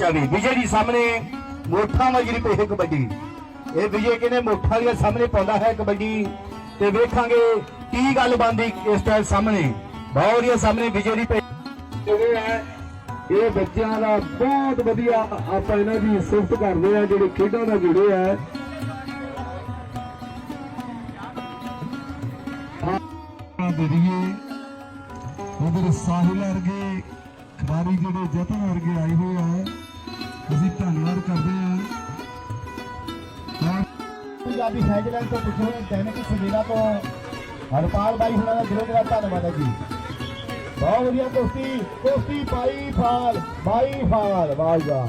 ਚਵੀ ਵਿਜੇ ਦੀ ਸਾਹਮਣੇ ਮੋਠਾ ਮਜਰੀ ਪਈ ਹੈ ਕਬੱਡੀ। ਇਹ ਵਿਜੇ ਕਿਨੇ ਮੋਠਾ ਦੀਆਂ ਸਾਹਮਣੇ ਪਾਉਂਦਾ ਹੈ ਕਬੱਡੀ। ਤੇ ਵੇਖਾਂਗੇ ਕੀ ਗੱਲ ਬੰਦੀ ਇਸ ਟਾਈਮ ਸਾਹਮਣੇ। ਬਹੁਤ ਵਧੀਆ ਸਾਹਮਣੇ ਵਿਜੇ ਦੀ ਪਏ ਜਿਹੜੇ ਹੈ, ਇਹ ਬੱਚਿਆਂ ਦਾ ਬਹੁਤ ਵਧੀਆ ਆਪਾਂ ਇਹਨਾਂ ਦੀ ਸਿਫਤ ਕਰਦੇ ਆ ਜਿਹੜੇ ਖੇਡਾਂ ਨਾਲ ਜੁੜੇ ਆ। ਦੇਈਏ ਉਧਰ ਸਾਹਿਲ ਵਰਗੇ, ਖਿਡਾਰੀ ਜਿਹੜੇ ਜਤਨ ਵਰਗੇ ਆਏ ਹੋਏ ਆ, ਅਸੀਂ ਧੰਨਵਾਦ ਕਰਦੇ ਆ ਪੰਜਾਬੀ ਸਾਈਕਲਾਂ ਤੋਂ ਪੁੱਛੋ ਦੈਨਿਕ ਸਵੇਰਾ ਤੋਂ ਹਰਪਾਲ ਬਾਈ ਹੁਣਾਂ ਦਾ ਦਿਲੋਂ ਦਿਲਾਂ ਧੰਨਵਾਦ ਹੈ ਜੀ। ਬਹੁਤ ਵਧੀਆ ਕੁਸ਼ਤੀ ਕੁਸ਼ਤੀ ਬਾਈ ਫਾਲ ਬਾਈ ਫਾਲ, ਵਾਹ ਜੀ ਵਾਹ।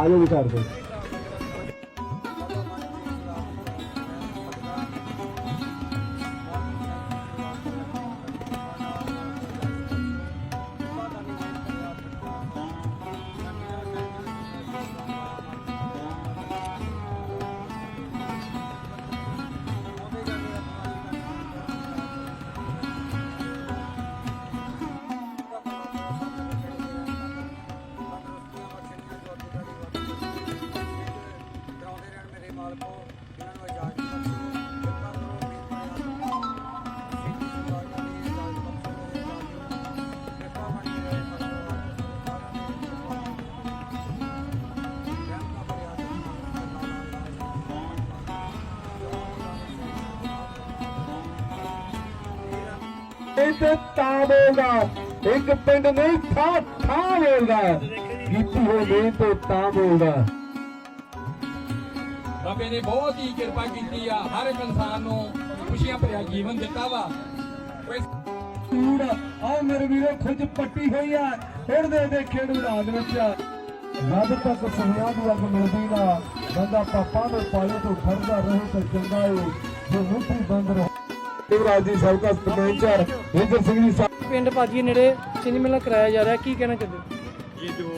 ਆਜੋ ਵਿਚਾਰ ਦੇ ਇਹ ਤੇ ਬੋਲਦਾ ਇੱਕ ਪਿੰਡ ਨਹੀਂ ਥਾਂ ਥਾਂ ਬੋਲਦਾ। ਕੀਤੀ ਹੋਈ ਮਿਹਨਤ ਤੇ ਤਾਂ ਬੋਲਦਾ। ਬਾਬੇ ਨੇ ਬਹੁਤ ਹੀ ਕਿਰਪਾ ਕੀਤੀ ਆ ਹਰ ਇੱਕ ਇਨਸਾਨ ਨੂੰ ਖੁਸ਼ੀਆਂ ਭਰਿਆ ਜੀਵਨ ਦਿੱਤਾ ਵਾ। ਕੂੜ ਆ ਮੇਰੇ ਵੀਰੋ ਖੁੱਜ ਪੱਟੀ ਹੋਈ ਆ ਖੇਡਦੇ ਦੇ ਖੇਡ ਮੈਦਾਨ ਵਿੱਚ ਜਦ ਤੱਕ ਸੁਣਿਆ ਦੀ ਅੱਗ ਮਿਲਦੀ ਨਾ ਬੰਦਾ ਪਾਪਾ ਦੇ ਪਾਲੇ ਤੋਂ ਖੜਦਾ ਰਹੇ ਤਾਂ ਚੰਗਾ ਏ ਜੇ ਮੁੱਠੀ ਬੰਦ ਰਹੇ। ਦੇਵਰਾਜ ਦੀ ਸਬਕਾ ਸਰਪੰਚਰ ਇੰਦਰ ਸਿੰਘ ਜੀ ਸਾਹਿਬ ਪਿੰਡ ਭਾਜੀ ਨੇੜੇ ਸਿਨੇਮਾ ਮੇਲਾ ਕਰਾਇਆ ਜਾ ਰਿਹਾ ਕੀ ਕਹਿਣਾ ਚਾਹੁੰਦੇ ਜੋ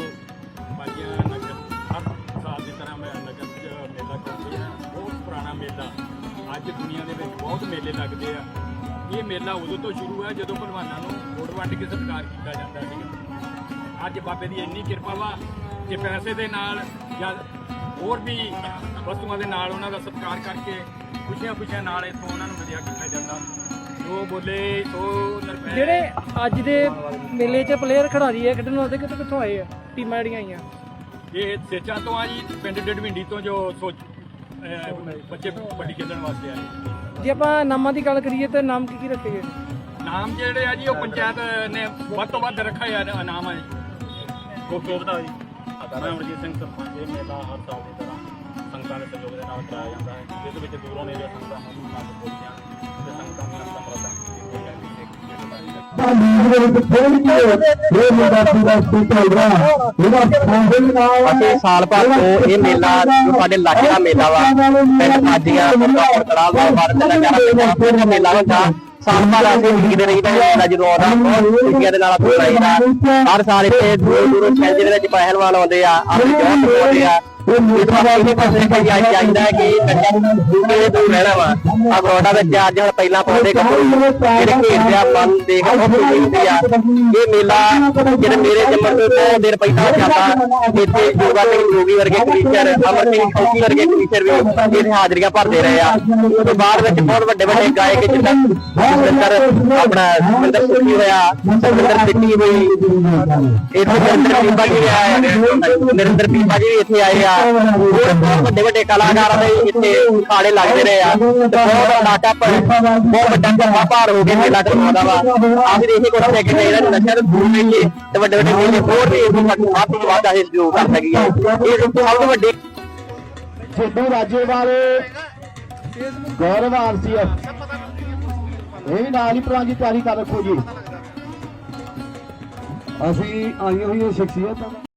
ਬਾਜੀਆਂ ਨਗਰ ਹਰ ਸਾਲ ਦੀ ਤਰ੍ਹਾਂ ਮੈਂ ਨਗਰ ਚ ਮੇਲਾ ਕਰਦੇ ਆ ਬਹੁਤ ਪੁਰਾਣਾ ਮੇਲਾ। ਅੱਜ ਦੁਨੀਆ ਦੇ ਵਿੱਚ ਬਹੁਤ ਮੇਲੇ ਲੱਗਦੇ ਆ। ਇਹ ਮੇਲਾ ਉਦੋਂ ਤੋਂ ਸ਼ੁਰੂ ਹੈ ਜਦੋਂ ਪਹਿਲਵਾਨਾਂ ਨੂੰ ਵੋਟ ਵੰਡ ਕੇ ਸਤਿਕਾਰ ਕੀਤਾ ਜਾਂਦਾ ਸੀ ਅੱਜ ਬਾਬੇ ਦੀ ਇੰਨੀ ਕਿਰਪਾ ਵਾ ਕਿ ਪੈਸੇ ਦੇ ਨਾਲ ਜਾਂ ਹੋਰ ਵੀ ਵਸਤੂਆਂ ਦੇ ਨਾਲ ਉਹਨਾਂ ਦਾ ਸਤਿਕਾਰ ਕਰਕੇ ਖੁਸ਼ੀਆਂ ਖੁਸ਼ੀਆਂ ਨਾਲ ਇੱਥੋਂ ਉਹਨਾਂ ਨੂੰ ਵਧੀਆ ਕੀਤਾ ਜਾਂਦਾ। ਜੋ ਬੋਲੇ ਸੋ ਜਿਹੜੇ ਅੱਜ ਦੇ ਮੇਲੇ 'ਚ ਪਲੇਅਰ ਖਿਡਾਰੀ ਹੈ ਖੇਡਣ ਵਾਸਤੇ ਕਿੱਥੋਂ ਕਿੱਥੋਂ ਆਏ ਆ? ਟੀਮਾਂ ਜਿਹੜੀਆਂ ਆਈਆਂ। ਇਹ ਸੇਚਾਂ ਤੋਂ ਆ ਜੀ ਪਿੰਡ ਡਡਵਿੰਡੀ ਤੋਂ ਜੋ ਸੋਚ ਬੱਚੇ ਕਬੱਡੀ ਖੇਡਣ ਵਾਸਤੇ ਆਏ। ਜੇ ਆਪਾਂ ਨਾਮਾਂ ਦੀ ਗੱਲ ਕਰੀਏ ਤਾਂ ਨਾਮ ਕੀ ਕੀ ਰੱਖੇ ਗਏ? ਨਾਮ ਜਿਹੜੇ ਆ ਜੀ ਉਹ ਪੰਚਾਇਤ ਨੇ ਵੱਧ ਤੋਂ ਵੱਧ ਰੱਖਿਆ ਨਾਮ ਹੈ ਕੋ ਕੋ ਬਤਾ ਜੀ ਮੈਂ ਅਮਰਜੀਤ ਸਿੰਘ ਸਰਪੰਚ ਇਹ ਮੇਲਾ ਹਰ ਸਾਲ ਦੀ ਤਰ੍ਹਾਂ ਸੰਗਤਾਂ ਦੇ ਸਹਿਯੋਗ ਦੇ ਨਾਲ ਕਰਾਇਆ ਜਾਂਦਾ ਹੈ। ਜਿਸ ਵਿੱਚ ਦੂਰੋਂ ਨੇੜੇ ਸੰਗਤਾਂ ਮਧੂ ਨਾਲ ਬੋਲੀਆਂ ਤੇ ਸੰਗਤਾਂ ਦੀਆਂ ਸਮਰੱਥਾ ਲੀਗ ਅਤੇ ਸਾਲ ਭਰ ਤੋਂ ਇਹ ਮੇਲਾ ਸਾਡੇ ਇਲਾਕੇ ਦਾ ਮੇਲਾ ਵਾ ਪਿੰਡ ਮਾਜੀਆਂ ਕੜਾ ਵਾਰ ਦਾ ਮੇਲਾ ਹੁੰਦਾ ਸਾਲ ਭਰ ਅਸੀਂ ਉਡੀਕਦੇ ਰਹੀਦਾ ਮੇਲਾ ਜਦੋਂ ਆਉਂਦਾ ਬਹੁਤ ਖੁਸ਼ੀਆਂ ਦੇ ਨਾਲ ਆਪਾਂ ਰਹੀਦਾ ਹਰ ਸਾਲ ਇੱਥੇ ਦੂਰ ਦੂਰੋਂ ਸ਼ਹਿਰ ਦੇ ਵਿੱਚ ਪਹਿਲਵਾਨ ਆਉਂਦੇ ਆ ਆਪਣੇ ਜੋਤ ਆਉਂਦੇ ਆ। ਇਹ ਮੇਲਾ ਇਹਦੇ ਪਾਸੇ ਕਿ ਜਾਈ ਜਾਂਦਾ ਹੈ ਕਿ ਕੰਡਿਆਂ ਦੂਰੇ ਦੂਰ ਰਹਿਣਾ ਵਾ ਆ ਗਰੋਡਾ ਵਿੱਚ ਅੱਜ ਹੁਣ ਪਹਿਲਾਂ ਪਾਉਂਦੇ ਕੱਪੜੇ ਜਿਹੜੇ ਖੇਡਦੇ ਆ ਮਨ ਦੇਖ ਬਹੁਤ ਖੁਸ਼ੀ ਹੁੰਦੀ ਆ ਇਹ ਮੇਲਾ ਜਿਹੜੇ ਮੇਰੇ ਜੰਮਣ ਤੋਂ ਬਹੁਤ ਦੇਰ ਪਹਿਲਾਂ ਜਾਂਦਾ ਇੱਥੇ ਯੋਗਾ ਸਿੰਘ ਜੋਗੀ ਵਰਗੇ ਕ੍ਰਿਸਚਰ ਅਮਰ ਸਿੰਘ ਚੌਕੀ ਵਰਗੇ ਕ੍ਰਿਸਚਰ ਵੀ ਇੱਥੇ ਹਾਜ਼ਰੀਆਂ ਭਰਦੇ ਰਹੇ ਆ ਉਸ ਤੋਂ ਬਾਅਦ ਵਿੱਚ ਬਹੁਤ ਵੱਡੇ ਵੱਡੇ ਗਾਇਕ ਜਿੱਦਾਂ ਸੁਰਿੰਦਰ ਆਪਣਾ ਸੁਰਿੰਦਰ ਸੁਖੀ ਹੋਇਆ ਸੁਰਿੰਦਰ ਸਿੱਟੀ ਹੋਈ ਇੱਥੇ ਨਰਿੰਦਰ ਪੀਪਾ ਜੀ ਆਏ ਨਰਿੰਦਰ ਪੀਪਾ ਜੀ ਵੀ ਇੱਥੇ ਆਏ ਆ ਹੋਰ ਬਹੁਤ ਵੱਡੇ ਵੱਡੇ ਕਲਾਕਾਰ ਦੇ ਇੱਥੇ ਖਾੜੇ ਲੱਗਦੇ ਰਹੇ ਆ। ਬਹੁਤ ਨਾਟਕ ਬਹੁਤ ਵੱਡਾ ਜਮਾ ਭਾਰ ਹੋ ਕੇ ਮੇਲਾ ਕਰਵਾਉਂਦਾ ਵਾ। ਆਖਿਰ ਇਹ ਕੋਲ ਲੈ ਕੇ ਚਾਹੀਦਾ ਨਸ਼ਾ ਤੋਂ ਦੂਰ ਰਹੀਏ ਤੇ ਵੱਡੇ ਵੱਡੇ ਮੇਲੇ ਹੋਰ ਵੀ ਇਸ ਵੱਧ ਤੋਂ ਵੱਧ ਅਸੀਂ ਸਹਿਯੋਗ ਕਰ ਸਕੀਏ ਇਹ ਸਭ ਤੋਂ ਵੱਡੀ ਸਿੱਧੂ ਰਾਜੇਵਾਲ ਗੌਰਵ ਆਰਸੀਐਫ ਇਹ ਵੀ ਨਾਲ ਹੀ ਪ੍ਰਵਾਨ ਦੀ ਤਿਆਰੀ ਕਰ ਰੱਖੋ ਜੀ। ਅਸੀਂ ਆਈਆਂ ਹੋਈਆਂ ਸ਼ਖਸੀਅਤਾਂ।